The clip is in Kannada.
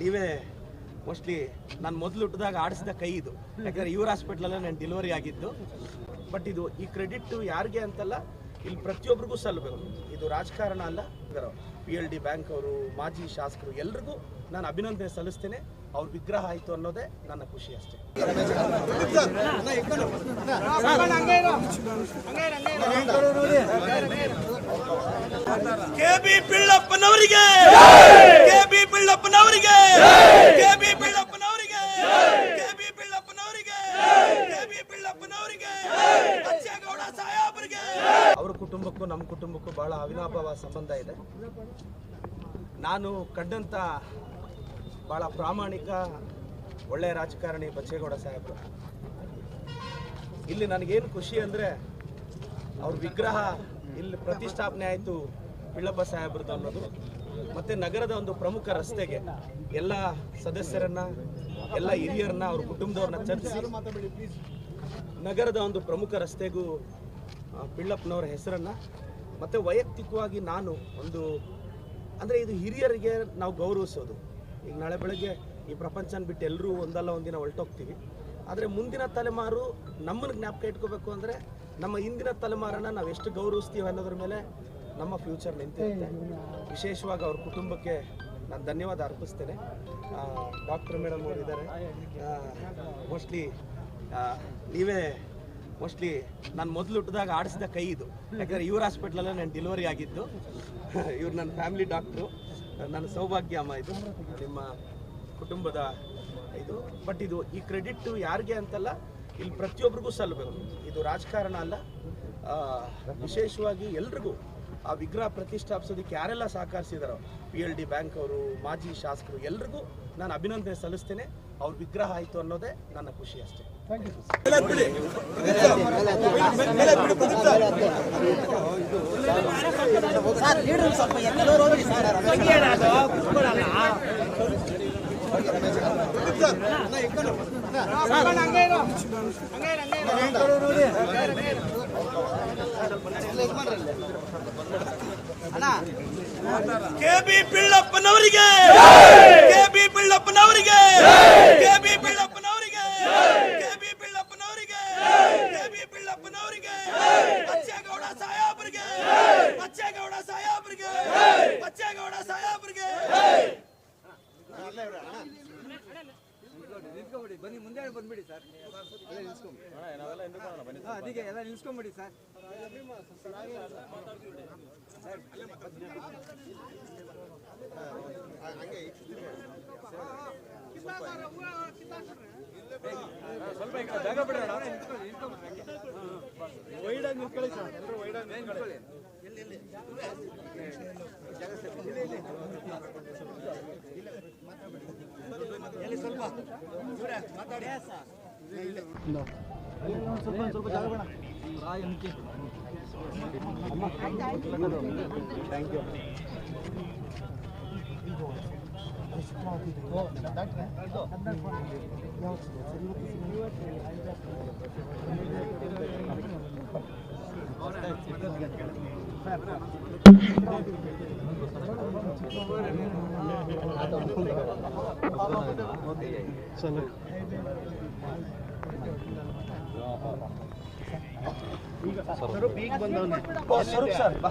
ನೀವೇ ಮೋಸ್ಟ್ಲಿ ನಾನು ಮೊದಲು ಹುಟ್ಟಿದಾಗ ಆಡಿಸಿದ ಕೈ ಇದು. ಯಾಕಂದ್ರೆ ಇವ್ರ ಹಾಸ್ಪಿಟ್ಲಲ್ಲೇ ನಾನು ಡೆಲಿವರಿ ಆಗಿದ್ದು. ಬಟ್ ಇದು ಈ ಕ್ರೆಡಿಟ್ ಯಾರಿಗೆ ಅಂತಲ್ಲ, ಇಲ್ಲಿ ಪ್ರತಿಯೊಬ್ಬರಿಗೂ ಸಲ್ಲಬೇಕು ಇದು ರಾಜಕಾರಣ ಅಲ್ಲ. ಪಿ ಎಲ್ ಡಿ ಬ್ಯಾಂಕ್ ಅವರು, ಮಾಜಿ ಶಾಸಕರು ಎಲ್ರಿಗೂ ನಾನು ಅಭಿನಂದನೆ ಸಲ್ಲಿಸ್ತೇನೆ. ಅವ್ರ ವಿಗ್ರಹ ಆಯಿತು ಅನ್ನೋದೇ ನನ್ನ ಖುಷಿ ಅಷ್ಟೇ. ಕೆ ಬಿ ಪಿಳ್ಳಪ್ಪನವರಿಗೆ ಕೆ ಬಿ ಪಿಳ್ಳಪ್ಪನವರಿಗೆ ಕೆ. ಬಿ. ಪಿಳ್ಳಪ್ಪನವರಿಗೆ ಕೆ. ಬಿ. ಪಿಳ್ಳಪ್ಪನವರಿಗೆ ಕೆ. ಬಿ. ಪಿಳ್ಳಪ್ಪನವರಿಗೆ ಬಚ್ಚೇಗೌಡ ಸಾಹೇಬರಿಗೆ. ಅವ್ರ ಕುಟುಂಬಕ್ಕೂ ನಮ್ಮ ಕುಟುಂಬಕ್ಕೂ ಬಹಳ ಅವಿನಾಭಾವ ಸಂಬಂಧ ಇದೆ. ನಾನು ಕಂಡಂತ ಬಹಳ ಪ್ರಾಮಾಣಿಕ ಒಳ್ಳೆಯ ರಾಜಕಾರಣಿ ಬಚ್ಚೇಗೌಡ ಸಾಹೇಬರು. ಇಲ್ಲಿ ನನಗೇನು ಖುಷಿ ಅಂದರೆ ಅವ್ರ ವಿಗ್ರಹ ಇಲ್ಲಿ ಪ್ರತಿಷ್ಠಾಪನೆ ಆಯಿತು ಬಿಳ್ಳಪ್ಪ ಸಾಹೇಬ್ರದ್ದು ಅನ್ನೋದು. ಮತ್ತು ನಗರದ ಒಂದು ಪ್ರಮುಖ ರಸ್ತೆಗೆ ಎಲ್ಲ ಸದಸ್ಯರನ್ನ, ಎಲ್ಲ ಹಿರಿಯರನ್ನ, ಅವ್ರ ಕುಟುಂಬದವ್ರನ್ನ ಚರ್ಚಿಸಿ ನಗರದ ಒಂದು ಪ್ರಮುಖ ರಸ್ತೆಗೂ ಪಿಳ್ಳಪ್ಪನವರ ಹೆಸರನ್ನು. ಮತ್ತು ವೈಯಕ್ತಿಕವಾಗಿ ನಾನು ಒಂದು, ಅಂದರೆ ಇದು ಹಿರಿಯರಿಗೆ ನಾವು ಗೌರವಿಸೋದು. ಈಗ ನಾಳೆ ಬೆಳಗ್ಗೆ ಈ ಪ್ರಪಂಚನ ಬಿಟ್ಟು ಎಲ್ಲರೂ ಒಂದಲ್ಲ, ಒಂದಿನ ಹೊರಟೋಗ್ತೀವಿ ಆದರೆ ಮುಂದಿನ ತಲೆಮಾರು ನಮ್ಮನ್ನು ಜ್ಞಾಪಕ ಇಟ್ಕೋಬೇಕು ಅಂದರೆ ನಮ್ಮ ಹಿಂದಿನ ತಲೆಮಾರನ್ನು ನಾವು ಎಷ್ಟು ಗೌರವಿಸ್ತೀವಿ ಅನ್ನೋದ್ರ ಮೇಲೆ ನಮ್ಮ ಫ್ಯೂಚರ್ ನಿಂತಿರುತ್ತೆ. ವಿಶೇಷವಾಗಿ ಅವ್ರ ಕುಟುಂಬಕ್ಕೆ ನಾನು ಧನ್ಯವಾದ ಅರ್ಪಿಸ್ತೇನೆ. ಡಾಕ್ಟರ್ ಮೇಡಮ್ ಅವರು ಇದ್ದಾರೆ. ಮೋಸ್ಟ್ಲಿ ನೀವೇ ಮೋಸ್ಟ್ಲಿ ನಾನು ಮೊದಲು ಹುಟ್ಟಿದಾಗ ಆಡಿಸಿದ ಕೈ ಇದು. ಯಾಕಂದರೆ ಇವ್ರ ಹಾಸ್ಪಿಟ್ಲಲ್ಲೇ ನಾನು ಡೆಲಿವರಿ ಆಗಿದ್ದು. ಇವ್ರು ನನ್ನ ಫ್ಯಾಮಿಲಿ ಡಾಕ್ಟ್ರು ನನ್ನ ಸೌಭಾಗ್ಯ ಅಮ್ಮ ಇದು. ನಿಮ್ಮ ಕುಟುಂಬದ ಇದು. ಬಟ್ ಇದು ಈ ಕ್ರೆಡಿಟ್ ಯಾರಿಗೆ ಅಂತಲ್ಲ, ಇಲ್ಲಿ ಪ್ರತಿಯೊಬ್ಬರಿಗೂ ಸಲ್ಲಬೇಕು ಇದು ರಾಜಕಾರಣ ಅಲ್ಲ. ವಿಶೇಷವಾಗಿ ಎಲ್ರಿಗೂ. ಆ ವಿಗ್ರಹ ಪ್ರತಿಷ್ಠಾಪಿಸೋದಕ್ಕೆ ಯಾರೆಲ್ಲ ಸಹಕರಿಸಿದಾರೋ ಪಿ ಎಲ್ ಡಿ ಬ್ಯಾಂಕ್ ಅವರು ಮಾಜಿ ಶಾಸಕರು ಎಲ್ರಿಗೂ ನಾನು ಅಭಿನಂದನೆ ಸಲ್ಲಿಸ್ತೇನೆ. ಅವ್ರ ವಿಗ್ರಹ ಆಯಿತು ಅನ್ನೋದೇ ನನ್ನ ಖುಷಿ ಅಷ್ಟೇ. ಸರ್. ಲೀಡರ್ ಸ್ವಲ್ಪ ಎಲ್ಲರೂ ಹೋಗಿ ಸರ್ ಕೆ ಬಿ ಪಿಳ್ಳಪ್ಪನವರಿಗೆ. ಕೆ ಬಿ ಪಿಳ್ಳಪ್ಪನವರಿಗೆ. ಕೆ ಬಿ ಪಿಳ್ಳಪ್ಪನವರಿಗೆ ಕೆ ಬಿ ಪಿಳ್ಳಪ್ಪನವರಿಗೆ ಕೆ ಬಿ ಪಿಳ್ಳಪ್ಪನವರಿಗೆ ಬಚ್ಚೇಗೌಡ ಸಾಹೇಬರಿಗೆ ಬಚ್ಚೇಗೌಡ ಸಾಹೇಬರಿಗೆ ಬಚ್ಚೇಗೌಡ ಸಾಹೇಬರಿಗೆ ನಿಲ್ಸ್ಕೊಂಬಿಡಿ ಬನ್ನಿ ಮುಂದೆ ಬಂದ್ಬಿಡಿ ಸರ್. ಅದಕ್ಕೆ ಎಲ್ಲ ನಿಲ್ಸ್ಕೊಂಬಿಡಿ ಸರ್ ಸ್ವಲ್ಪ ಜಾಗ ಬಿಡೋಣ ವೈಡಾಗಿ ನಿಂತ್ಕೊಳ್ಳಿ ಸರ್. ಎಲ್ಲರೂ ವೈಡಾಗಿ ನಿಂತ್ಕೊಳ್ಳಿ ಥ್ಯಾಂಕ್ ಯು ಸ್ವರೂಪ್ ಸರ್ ಬಾ